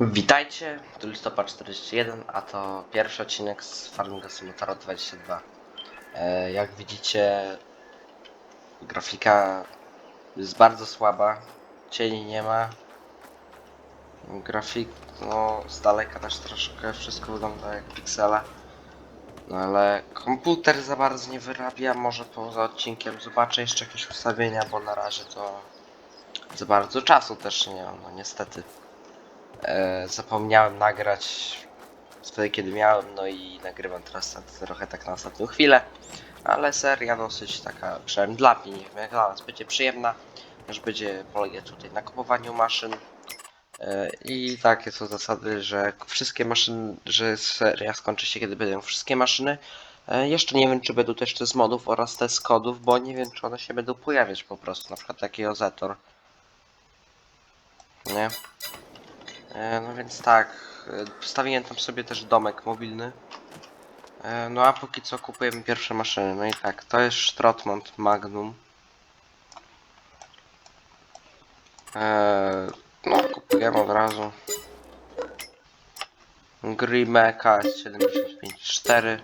Witajcie, tu listopad 41, a to pierwszy odcinek z Farminga Simulatora 22. E, jak widzicie, grafika jest bardzo słaba, cieni nie ma. Grafik, no z daleka też troszkę wszystko wygląda jak piksela. No ale komputer za bardzo nie wyrabia, może poza odcinkiem zobaczę jeszcze jakieś ustawienia, bo na razie to za bardzo czasu też nie mam, no niestety. E, zapomniałem nagrać wtedy, kiedy miałem, no i nagrywam teraz trochę tak na ostatnią chwilę, ale seria dosyć taka, przynajmniej dla mnie, nie wiem jak dla nas, będzie przyjemna, też będzie polegać tutaj na kupowaniu maszyn e, i takie są zasady, że wszystkie maszyny, że seria skończy się, kiedy będą wszystkie maszyny. E, Jeszcze nie wiem, czy będą też te z modów oraz te z kodów, bo nie wiem, czy one się będą pojawiać po prostu, na przykład taki Ozetor. Nie? E, No więc tak, e, postawiłem tam sobie też domek mobilny. E, No a póki co kupujemy pierwsze maszyny. No i tak, to jest Strotmont Magnum. E, No kupujemy od razu. Grime KS754.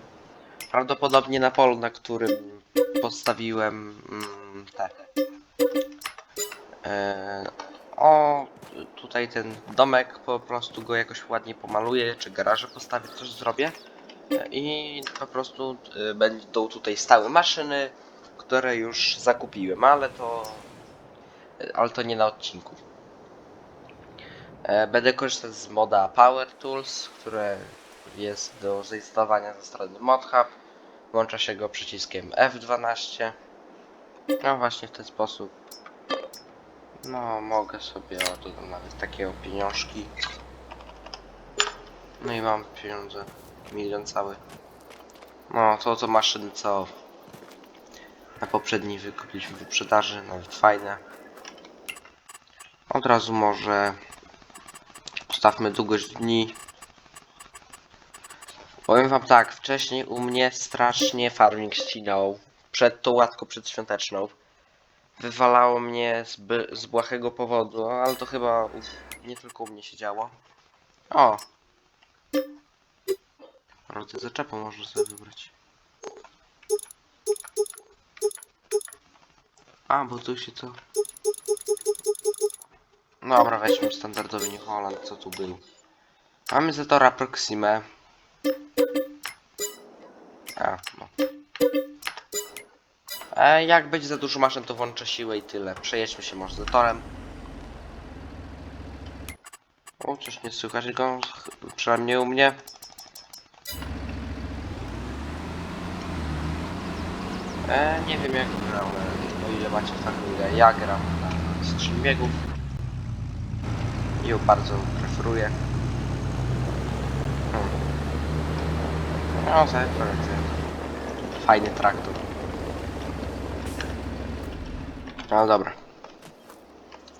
Prawdopodobnie na polu, na którym postawiłem mm, te. E, o, tutaj ten domek po prostu go jakoś ładnie pomaluję, czy garaże postawię, coś zrobię. I po prostu e, będą tutaj stały maszyny, które już zakupiłem, ale to ale to nie na odcinku. E, Będę korzystać z moda Power Tools, które jest do zainstalowania ze strony ModHub. Włącza się go przyciskiem F12. No właśnie w ten sposób no, mogę sobie, o, dodam nawet takie pieniążki. No i mam pieniądze, milion cały. No, to to maszyny, co na poprzedniej wykupiliśmy wyprzedaży, nawet fajne. Od razu może ustawmy długość dni. Powiem wam tak, wcześniej u mnie strasznie farming ścinał. Przed tą łatką przedświąteczną wywalało mnie z, z błahego powodu, ale to chyba nie tylko u mnie się działo. O! Rodzę zaczepą można sobie wybrać. A, bo tu się co... Dobra, weźmy standardowy New Holland, co tu był. Mamy Zetora Proximę. A, no. E, jak będzie za dużo maszyn, to włączę siłę i tyle. Przejedźmy się może Zetorem. O, coś nie słychać go, przynajmniej u mnie. E, nie wiem jak gram, o ile macie farmingę. Ja gram na strzyn biegów. Ją bardzo preferuję. Hmm. No, to fajny traktor. No dobra.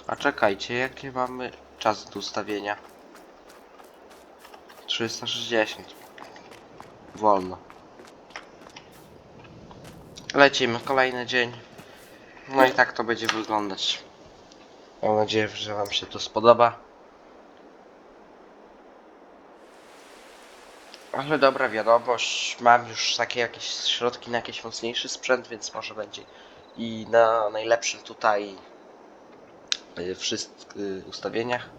A czekajcie, jakie mamy czas do ustawienia? 360. Wolno. Lecimy, kolejny dzień. No i tak to będzie wyglądać. Mam nadzieję, że Wam się to spodoba. Ale dobra wiadomość, mam już takie jakieś środki na jakiś mocniejszy sprzęt, więc może będzie i na najlepszym tutaj y, wszystkich y, ustawieniach.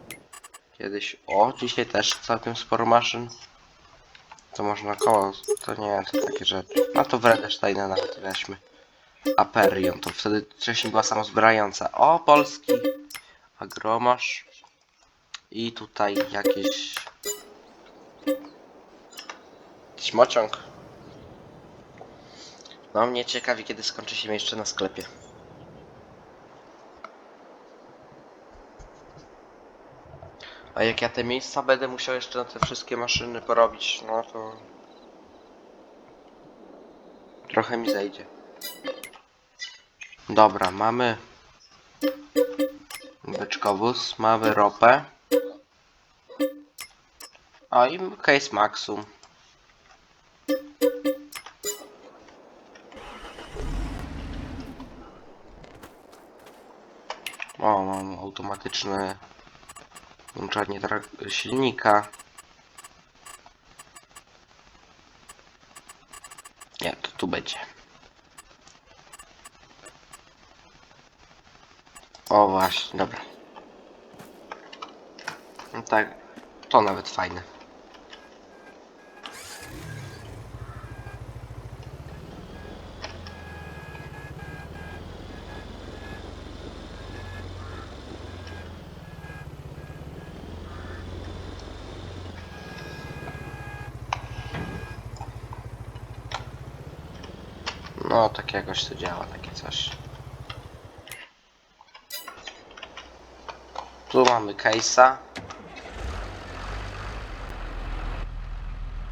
Kiedyś, o dzisiaj też całkiem sporo maszyn. To można koło, to nie, to takie rzeczy. No to Wredesteina nawet weźmy. Aperion, to wtedy wcześniej była samozbierająca. O, polski agromasz. I tutaj jakieś... Jakiś mociąg. No mnie ciekawi kiedy skończy się jeszcze na sklepie. A jak ja te miejsca będę musiał jeszcze na te wszystkie maszyny porobić, no to... Trochę mi zejdzie. Dobra, mamy... Beczkowóz, mamy ropę. A i case maxum. O, mam automatyczne Włączanie silnika. Nie, to tu będzie. O właśnie, dobra. No tak, to nawet fajne. No, tak jakoś to działa, takie coś. Tu mamy case'a.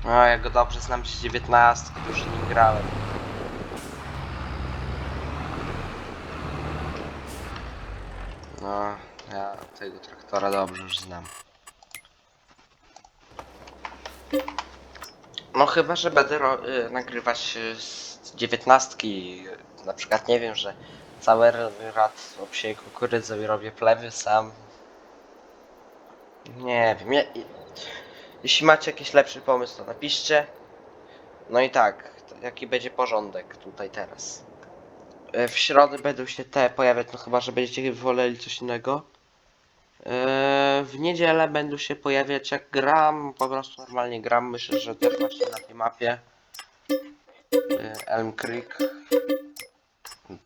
No, ja go dobrze znam z 19, już nim grałem. No, ja tego traktora dobrze już znam. No chyba, że będę y, nagrywać y, z dziewiętnastki. Na przykład nie wiem, że cały rad obsieję kukurydzę i robię plewy sam. Nie wiem. Jeśli macie jakiś lepszy pomysł, to napiszcie. No i tak, jaki będzie porządek tutaj teraz. E, W środę będą się te pojawiać, no chyba, że będziecie woleli coś innego. E, W niedzielę będą się pojawiać jak gram, po prostu normalnie gram. Myślę, że też właśnie na tej mapie. E, Elm Creek.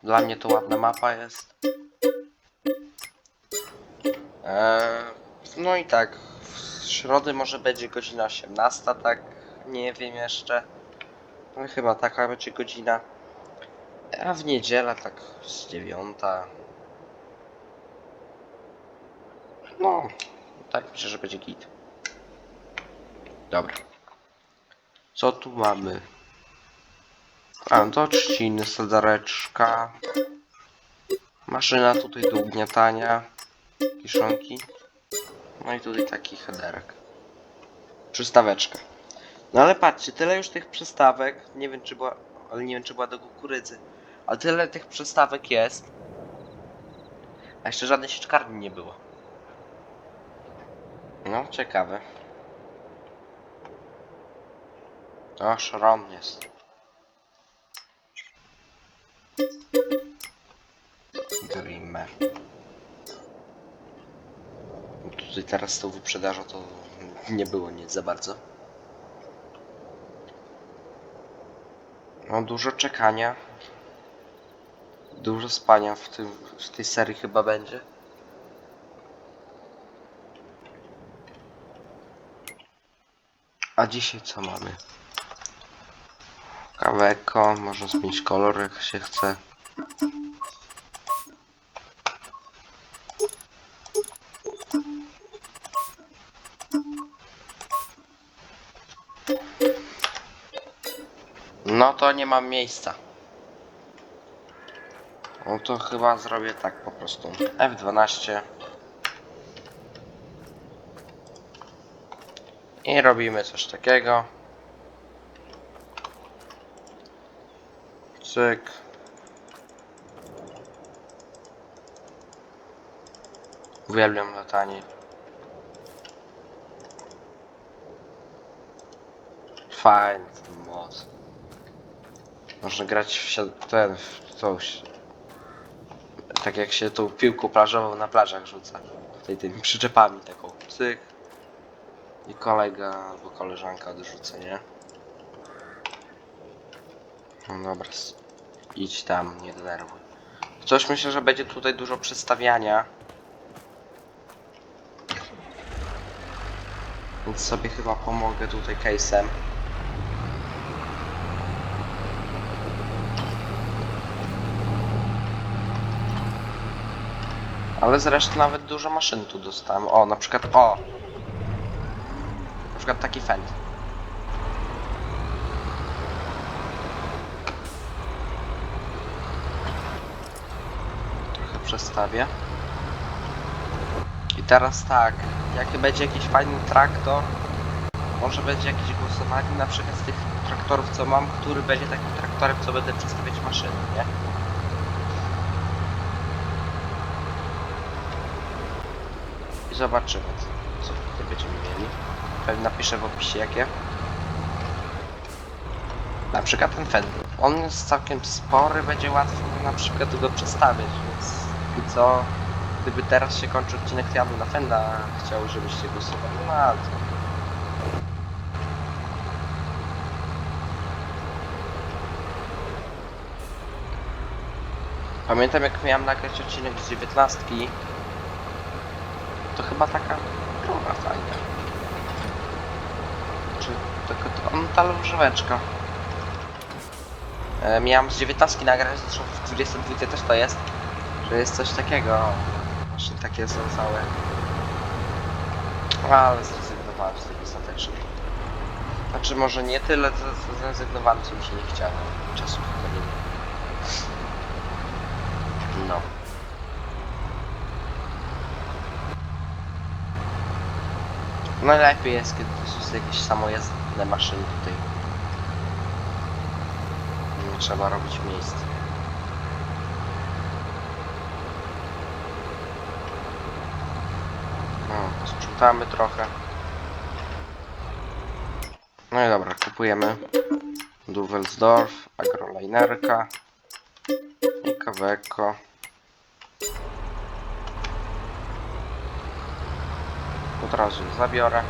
Dla mnie to ładna mapa jest. E, No i tak, w środę może będzie godzina 18, tak? Nie wiem jeszcze. No chyba taka będzie godzina. A w niedzielę tak z 9. No, tak myślę, że będzie git. Dobra. Co tu mamy? A, to trzciny, sadareczka. Maszyna tutaj do ugniatania. Kiszonki. No i tutaj taki headerek. Przystaweczka. No ale patrzcie, tyle już tych przystawek. Nie wiem czy była, ale nie wiem czy była do kukurydzy. Ale tyle tych przystawek jest. A jeszcze żadnej sieczkarni nie było. No, ciekawe. O, szron jest. Dreamer. Tutaj teraz z tą wyprzedażą to nie było nic za bardzo. No dużo czekania. Dużo spania w, tym, w tej serii chyba będzie. A dzisiaj co mamy? Kaweko, można zmienić kolor jak się chce. No to nie mam miejsca. No to chyba zrobię tak po prostu. F12. I robimy coś takiego. Cyk. Uwielbiam latanie. Fajny ten moc. Można grać w ten, w coś. Tak jak się tą piłką plażową na plażach rzuca. Tutaj tymi przyczepami taką. Cyk. I kolega albo koleżanka odrzuca, nie? No dobra. Idź tam, nie denerwuj. Coś myślę, że będzie tutaj dużo przedstawiania. Więc sobie chyba pomogę tutaj case'em. Ale zresztą nawet dużo maszyn tu dostałem. O, na przykład, o! Na przykład taki fend. Trochę przestawię. I teraz tak, jak będzie jakiś fajny traktor, może będzie jakieś głosowanie na przykład z tych traktorów co mam, który będzie takim traktorem, co będę przestawiać maszyny, nie? I zobaczymy. będziemy mieli. Pewnie napiszę w opisie jakie. Na przykład ten Fender. On jest całkiem spory, będzie łatwo na przykład go przestawić, więc i co? Gdyby teraz się kończy odcinek, to ja bym na Fenda chciał, żebyście głosowali na to. Pamiętam jak miałem nagrać odcinek z 19 to chyba taka druga fajna. Czy tylko to on ta różeweczka. E, miałem z 19 nagrać, zresztą w 22 też to jest, że jest coś takiego. Właśnie takie są całe. Ale zrezygnowałem z tego ostatecznie. Znaczy może nie tyle zrezygnowałem, co mi się nie chciało. Czasu chyba nie było. No. Najlepiej jest, kiedy to są jakieś samojezdne maszyny tutaj. Nie trzeba robić miejsc. Trochę. No i dobra, kupujemy Duwelsdorf, Agrolinerka i Kaweko. Od razu zabiorę.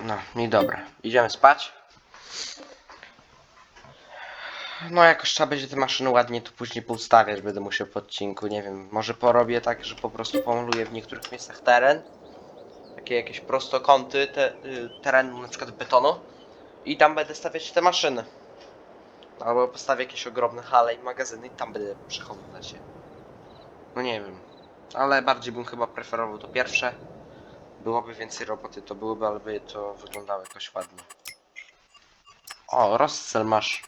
No i dobra, idziemy spać. No jakoś trzeba będzie te maszyny ładnie tu później poustawiać, będę musiał po odcinku, nie wiem, może porobię tak, że po prostu pomoluję w niektórych miejscach teren. Takie jakieś prostokąty te, y, terenu, na przykład betonu. I tam będę stawiać te maszyny. Albo postawię jakieś ogromne hale i magazyny i tam będę przechowywać je. No nie wiem. Ale bardziej bym chyba preferował to pierwsze. Byłoby więcej roboty, to byłoby, ale by to wyglądało jakoś ładnie. O, rozcel masz.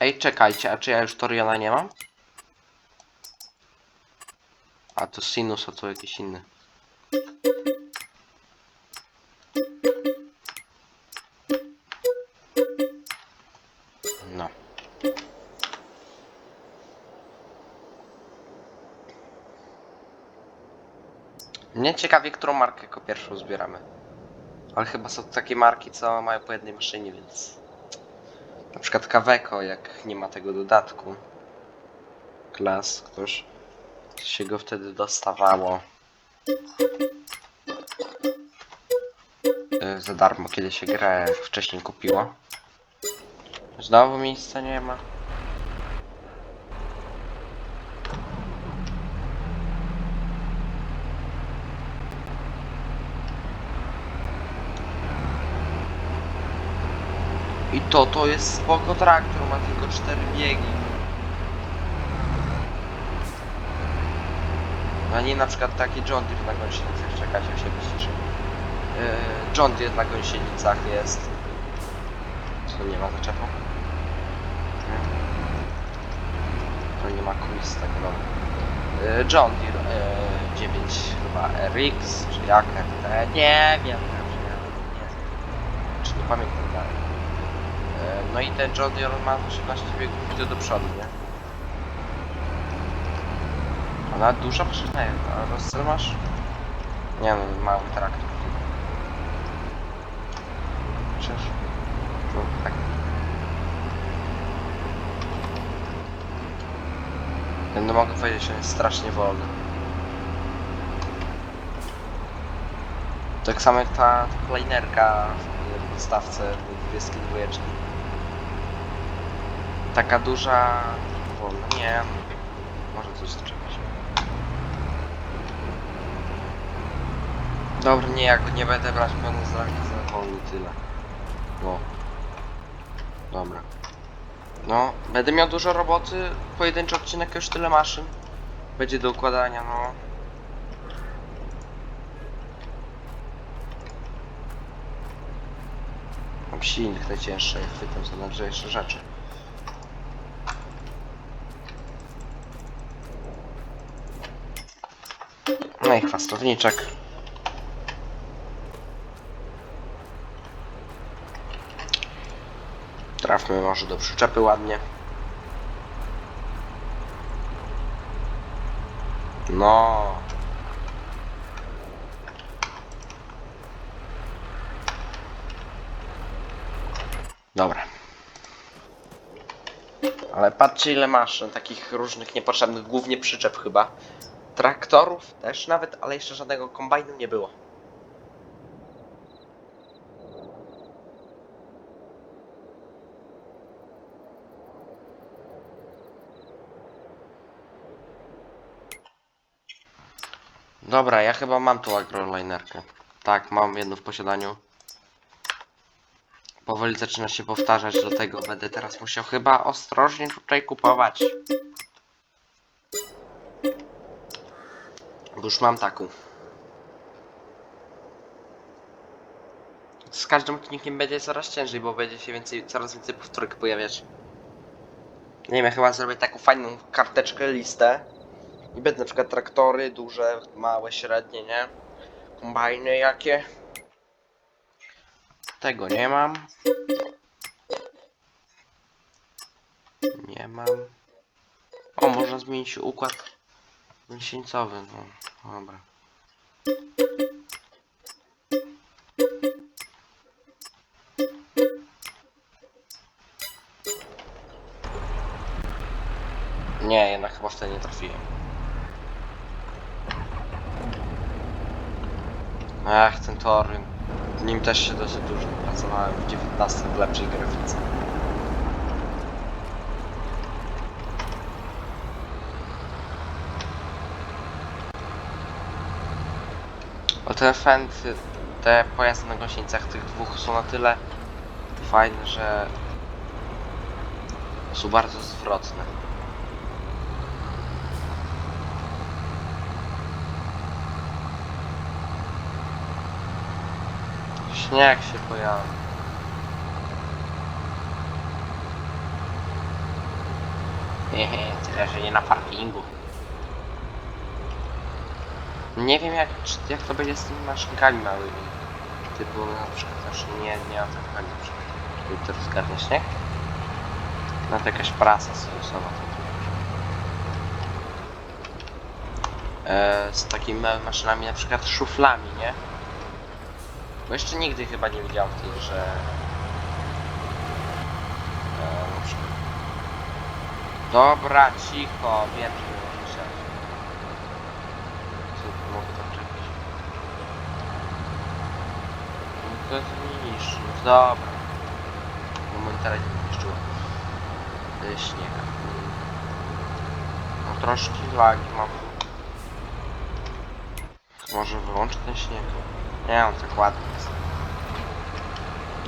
Ej, czekajcie, a czy ja już Toriana nie mam? A to Sinus, a to jakiś inny. Mnie ciekawi, którą markę jako pierwszą zbieramy. Ale chyba są takie marki, co mają po jednej maszynie, więc... Na przykład Kaweko, jak nie ma tego dodatku. Klas, ktoś się go wtedy dostawało. E, Za darmo, kiedy się grę wcześniej kupiło. Znowu miejsca nie ma. I to, to jest spoko traktor, ma tylko 4 biegi. A nie na przykład taki John Deere na gąsienicach, czekać się wyciszy. Yy, John Deere na gąsienicach jest. Co nie ma zaczepu? Nie. To nie ma quiz tak dobra. Yy, John Deere yy, 9 chyba RX, czy jak nie wiem, nie, nie, nie. Yy, no i ten John Deere ma 13 biegów to do przodu, nie? Ona maszyna jest, a rozcel masz? Nie no, mały traktor. Przecież... No tak. No mogę powiedzieć, że jest strasznie wolny. Tak samo jak ta planerka w podstawce 22. Taka duża... wolna. Nie, może coś zaczepić. Dobra, nie, ja go nie będę brać pełny zrak za wolny tyle. No. Dobra. No, będę miał dużo roboty, pojedynczy odcinek już tyle maszyn. Będzie do układania, no. Mam silnik najcięższy, jak chwytam za lżejsze rzeczy. No i chwastowniczek. Trafmy może do przyczepy ładnie. No. Dobra. Ale patrzcie ile masz takich różnych niepotrzebnych, głównie przyczep chyba. Traktorów też nawet, ale jeszcze żadnego kombajnu nie było. Dobra, ja chyba mam tą agrolinerkę. Tak, mam jedną w posiadaniu. Powoli zaczyna się powtarzać, do tego będę teraz musiał chyba ostrożnie tutaj kupować. Bo już mam taką. Z każdym odcinkiem będzie coraz ciężej, bo będzie się więcej, coraz więcej powtórek pojawiać. Nie wiem, ja chyba zrobię taką fajną karteczkę, listę. I będę na przykład traktory, duże, małe, średnie, nie? Kombajny jakie. Tego nie mam. Nie mam. O, można zmienić układ miesięcowy. No, dobra. Nie, jednak chyba wtedy nie trafiłem. Ach, ten tor. Nim też się dosyć dużo pracowałem w 19 w lepszej grafice. O te fenty, te pojazdy na gąsienicach tych dwóch są na tyle fajne, że są bardzo zwrotne. Śnieg się pojawił. Hehe, tyle, że nie na parkingu. Nie wiem jak, czy- jak to będzie z tymi maszynkami małymi. Typu na przykład, znaczy nie, nie tym chodzi na przykład. To zgarnia śnieg? No to jakaś prasa sinusowa. E, z takimi małymi maszynami, na przykład szuflami, nie? Bo jeszcze nigdy chyba nie widziałem tych, że... E, na przykład... Dobra, cicho, wiem, że nie możesz siać. Co, mogę to czepić? No to jest niż, dobra. Momentalnie nie niszczyło. Śnieg. No troszkę lagi mam. Może wyłączę ten śnieg? Nie, on tak ładny jest.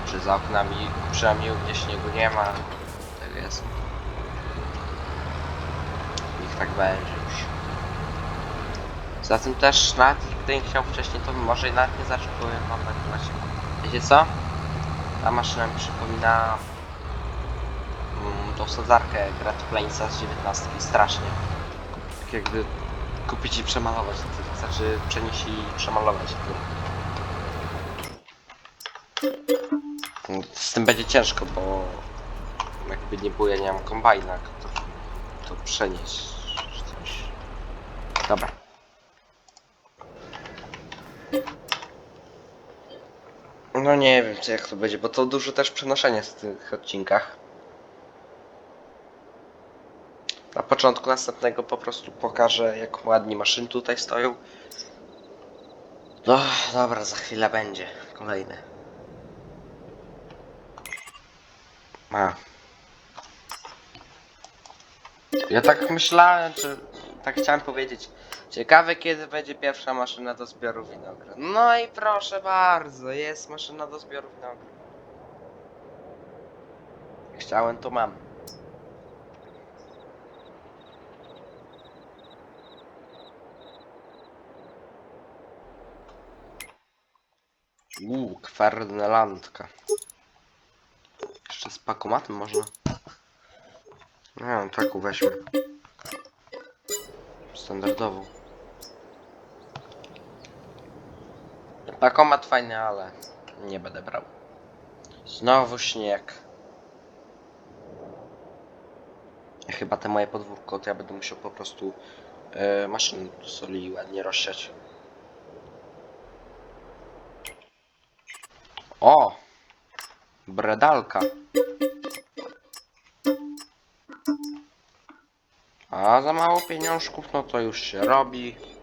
Czy za oknami, przynajmniej u śniegu nie ma. Tak jest. Niech tak będzie już. Za tym też nawet gdybym chciał wcześniej, to może nawet nie nagrywać. Wiecie co? Ta maszyna mi przypomina mm, tą sadzarkę Great Plainsa z 19 strasznie. Tak jakby kupić i przemalować, to znaczy przenieść i przemalować. Z tym będzie ciężko, bo jakby nie było, ja nie mam kombajna, to, to przenieść coś. Dobra. No nie wiem, czy jak to będzie, bo to dużo też przenoszenia w tych odcinkach. Na początku następnego po prostu pokażę, jak ładnie maszyny tutaj stoją. No, dobra, za chwilę będzie kolejny. A. Ja tak myślałem, czy tak chciałem powiedzieć. Ciekawe kiedy będzie pierwsza maszyna do zbioru winogron. No i proszę bardzo, jest maszyna do zbioru winogron. Chciałem, to mam. Uuu, kwarnelandka. Jeszcze z pakomatem można. Nie wiem, taką weźmy. Standardową. Pakomat fajny, ale nie będę brał. Znowu śnieg. chyba te moje podwórko, to ja będę musiał po prostu e, maszyny soli ładnie rozsiać. O! Bredalka. A za mało pieniążków, no to już się robi.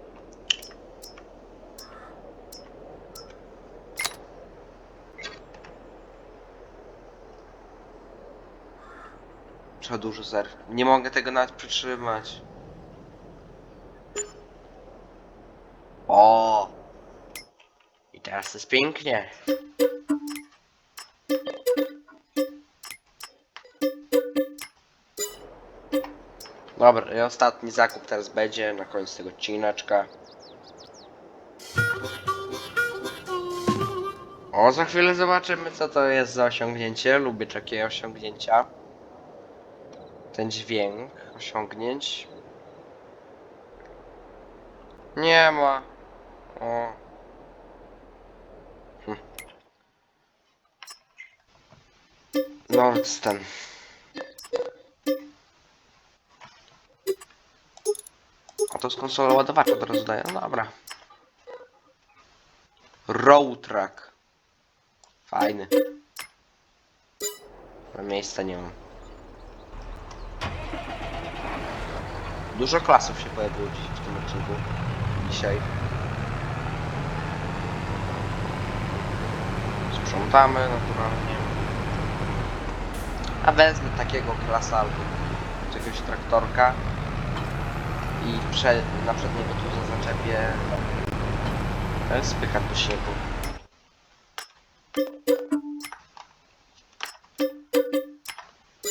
Trzeba duży ser. Nie mogę tego nawet przytrzymać. O! I teraz jest pięknie. Dobra, i ostatni zakup teraz będzie na koniec tego odcineczka. O, za chwilę zobaczymy co to jest za osiągnięcie. Lubię takie osiągnięcia. Ten dźwięk osiągnięć. Nie ma. O. Hm. Nordsten. A to z konsolą ładowacz od razu daje. No dobra. Road Track. Fajny. Na miejsca nie mam. Dużo klasów się pojawiło dziś w tym odcinku. Dzisiaj. Sprzątamy naturalnie. A wezmę takiego klasa albo jakiegoś traktorka i prze, na przedniego tu zaczepię spychacz do śniegu.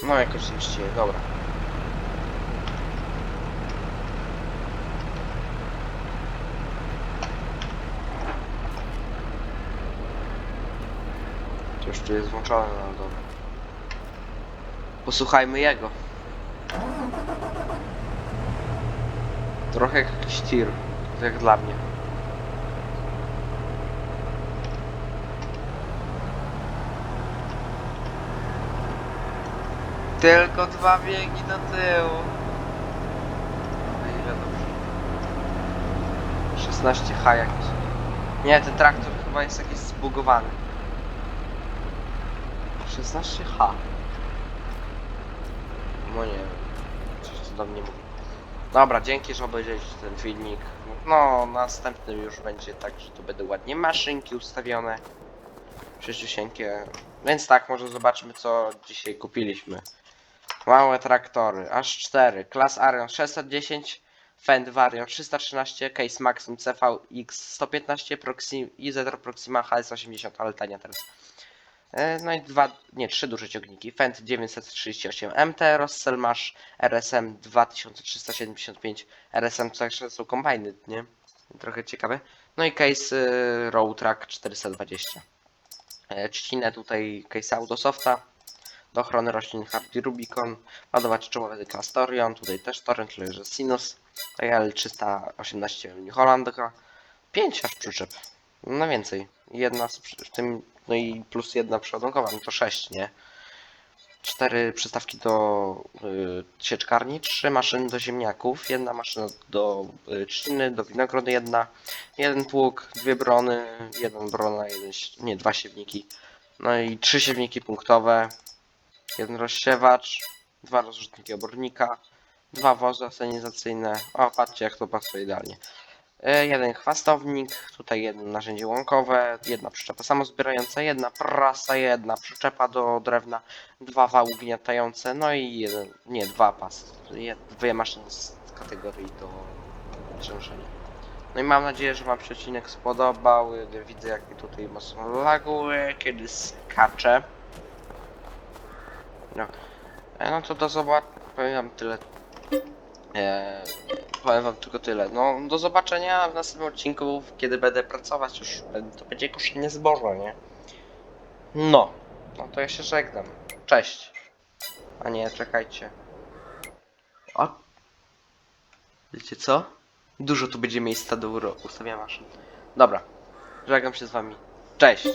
No jakoś zemściłem, dobra. Tu jest włączone na dole. Posłuchajmy jego. Trochę jak jakiś tir, jak dla mnie. Tylko dwa biegi do tyłu. No ile dobrze. 16H jakieś. Nie, ten traktor chyba jest jakiś zbugowany. 16H. No nie wiem. Coś co do mnie mówi. Dobra, dzięki, że obejrzeliście ten filmik. No, następnym już będzie tak, że tu będą ładnie maszynki ustawione. Przyszczusieńkie. Więc tak, może zobaczmy co dzisiaj kupiliśmy. Małe traktory, aż 4. Klas Arion 610, Fend Varion 313, Case Maxim CVX 115, Proxim, Proxima HS80, ale tania teraz. E, No i dwa, nie, trzy duże ciągniki. Fendt 938 MT, Rosselmash RSM 2375, RSM jeszcze są kombajny, nie? Trochę ciekawe. No i case y, Row Track 420. E, Trzcinę tutaj case Autosofta. Do ochrony roślin Hardy Rubicon. Ładowacz czołowy Castorion. Tutaj też torrent, leży Sinus. TL 318 New Hollandka. 5 aż przyczep. No więcej. Jedna w tym, no i plus jedna przeładunkowa, no to 6, nie? Cztery przystawki do y, sieczkarni, trzy maszyny do ziemniaków, jedna maszyna do y, trzciny, do winogrony jedna, jeden pług, dwie brony, jeden brona, jeden, nie, dwa siewniki, no i trzy siewniki punktowe, jeden rozsiewacz, dwa rozrzutniki obornika, dwa wozy asenizacyjne, o patrzcie jak to pasuje idealnie. E, jeden chwastownik, tutaj jedno narzędzie łąkowe, jedna przyczepa samozbierająca, jedna prasa, jedna przyczepa do drewna, dwa wały gniatające, no i jeden, nie, dwa pas, dwie maszyny z kategorii do ciężenia. No i mam nadzieję, że wam się odcinek spodobał, widzę jak mi tutaj mocno laguje, kiedy skacze. No, E, no to do zobaczenia, tyle. E, powiem wam tylko tyle. No, do zobaczenia w następnym odcinku, kiedy będę pracować już. To będzie koszenie zboża, nie? No. No to ja się żegnam. Cześć. A nie, czekajcie. O. Wiecie co? Dużo tu będzie miejsca do ustawiania maszyn. Dobra. Żegnam się z wami. Cześć.